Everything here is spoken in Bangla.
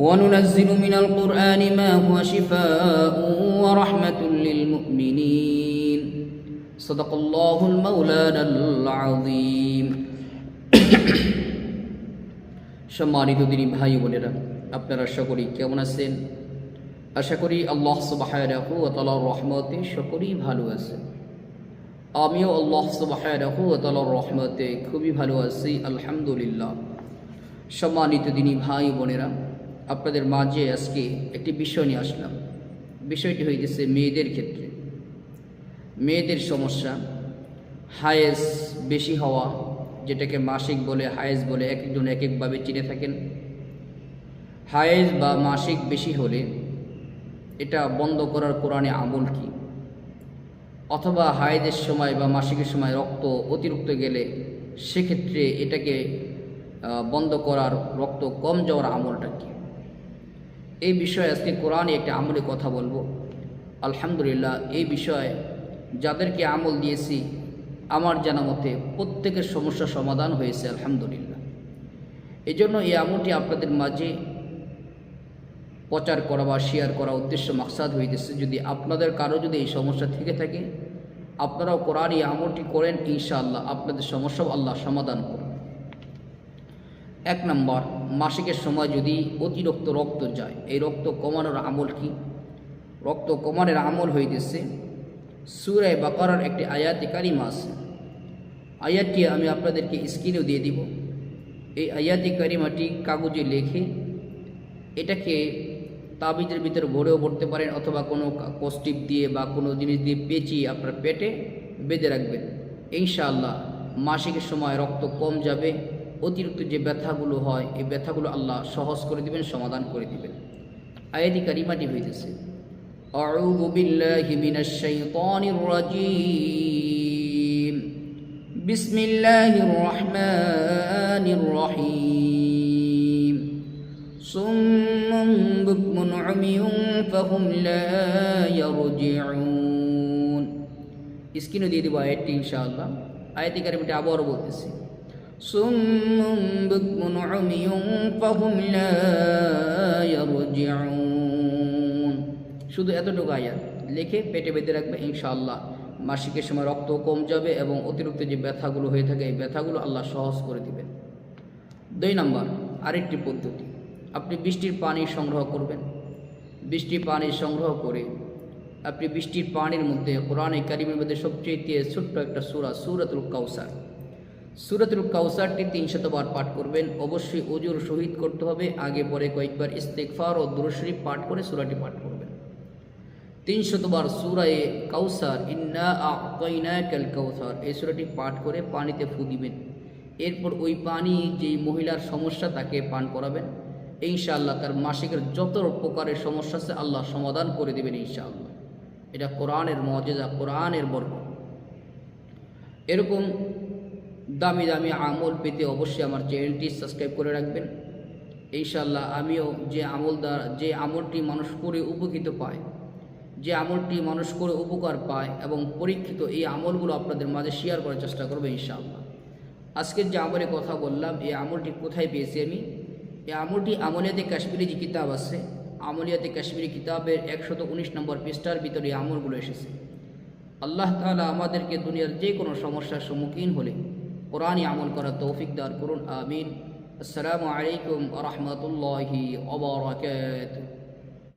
وننزل من القرآن ما هو شفاء ورحمة للمؤمنين صدق الله المولانا العظيم সম্মানিত দিনী ভাই বোনেরা আপনারা আশা করি কেমন আছেন আশা করি আল্লাহ সুবাহায়রাহু ও তালার রহমতে সকলেই ভালো আছে আমিও আল্লাহ সুবাহায়রাহু ও তালার রহমতে খুবই ভালো আছি আলহামদুলিল্লাহ সম্মানিত দিনী ভাই বোনেরা আপনাদের মাঝে আজকে একটি বিষয় নিয়ে আসলাম। বিষয়টি হইতেছে মেয়েদের ক্ষেত্রে। মেয়েদের সমস্যা, হায়েস বেশি হওয়া, যেটাকে মাসিক বলে, হায়েস বলে এক একজন এক একভাবে চিনে থাকেন। হায়েস বা মাসিক বেশি হলে এটা বন্ধ করার কোরআনে আমল কি? অথবা হায়েজের সময় বা মাসিকের সময় রক্ত অতিরিক্ত গেলে সেক্ষেত্রে এটাকে বন্ধ করার রক্ত কম যাওয়ার আমলটা কি? এই বিষয়ে আজকে কোরআনে একটা আমলে কথা বলব। আলহামদুলিল্লাহ, এই বিষয়ে যাদেরকে আমল দিয়েছি, আমার জানা মতে প্রত্যেকের সমস্যা সমাধান হয়েছে, আলহামদুলিল্লাহ। এই জন্য এই আমলটি আপনাদের মাঝে প্রচার করা বা শেয়ার করা উদ্দেশ্য, মাকসাদ হইতেছে, যদি আপনাদের কারও যদি এই সমস্যা থেকে থাকে, আপনারাও কোরআন এই আমলটি করেন, ইনশাআল্লাহ আপনাদের সমস্যাও আল্লাহ সমাধান করুন এক নম্বর, মাসিকের সময় যদি অতিরিক্ত রক্ত যায়, এই রক্ত কমানোর আমল কি? রক্ত কমানোর আমল হইতেছে সুরায় বাকারার একটি আয়াতি কারিমা আছে। আয়াতটি আমি আপনাদেরকে স্ক্রিনেও দিয়ে দিব। এই আয়াতি কারিমাটি কাগজে লেখে এটাকে তাবিজের ভিতরে ভরেও পড়তে পারেন অথবা কোনো কস্টিপ দিয়ে বা কোনো জিনিস দিয়ে পেঁচিয়ে আপনার পেটে বেঁধে রাখবেন। ইনশাআল্লাহ, মাসিকের সময় রক্ত কম যাবে অতিরিক্ত যে ব্যথাগুলো হয় এই ব্যথাগুলো আল্লাহ সহজ করে দিবেন সমাধান করে দিবেন আয়াতি কারিমাটি হইতেছে أعوذ بالله من الشيطان الرجيم بسم الله الرحمن الرحيم صم بكم عمي فهم لا يرجعون স্ক্রিনে দিয়ে দেবো আয়াতটি ইনশাআল্লাহ আয়াতি কারিমাটি আবারও বলতেছি صم بكم عمي فهم لا يرجعون শুধু এতটুকু আয়াত লিখে পেটে বেঁধে রাখবে ইনশাআল্লাহ মাসিকের সময় রক্ত কম যাবে এবং অতিরিক্ত যে ব্যথাগুলো হয়ে থাকে এই ব্যথাগুলো আল্লাহ সহজ করে দিবেন দুই নম্বর আরেকটি পদ্ধতি আপনি বৃষ্টির পানি সংগ্রহ করবেন বৃষ্টির পানি সংগ্রহ করে আপনি বৃষ্টির পানির মধ্যে কোরআনে কারিমের মধ্যে সবচেয়ে ছোট্ট একটা সুরা সুরাতুল কাউসার সুরাতুল কাউসারটি তিনশতবার পাঠ করবেন। অবশ্যই অজুর শহীদ করতে হবে। আগে পরে কয়েকবার ইস্তেকফার ও দুরশরীফ পাঠ করে সুরাটি পাঠ করবেন। তিনশতবার সুরায়ে কাউসার, ইন্না ক্যাল কাউসার এই সুরাটি পাঠ করে পানিতে ফু দিবেন। এরপর ওই পানি যেই মহিলার সমস্যা তাকে পান করাবেন। ইনশাআল্লাহ তার মাসিকের যত প্রকারের সমস্যা আছে আল্লাহ সমাধান করে দেবেন ইনশাআল্লাহ। এটা কোরআনের মজেজা কোরআনের বর্গ এরকম দামি দামি আমল পেতে অবশ্যই আমার চ্যানেলটি সাবস্ক্রাইব করে রাখবেন। ইনশাআল্লাহ আমিও যে আমল দ্বারা যে আমলটি মানুষ করে উপকৃত পায়, যে আমলটি মানুষ করে উপকার পায় এবং পরীক্ষিত এই আমলগুলো আপনাদের মাঝে শেয়ার করার চেষ্টা করব ইনশাআল্লাহ। আজকের যে আমলের কথা বললাম, এই আমলটি কোথায় পেয়েছি আমি? এই আমলটি আমলিয়াতে কাশ্মীরি যে কিতাব আছে, আমলিয়াতে কাশ্মীরি কিতাবের একশত উনিশ নম্বর পৃষ্ঠার ভিতরে এই আমলগুলো এসেছে। আল্লাহ তালা আমাদেরকে দুনিয়ার যে কোনো সমস্যার সম্মুখীন হলে কোরআনই আমল করার তৌফিক দার করুন আমিন। আসসালামু আলাইকুম রহমতুল্লাহি ওবরাকাতুহু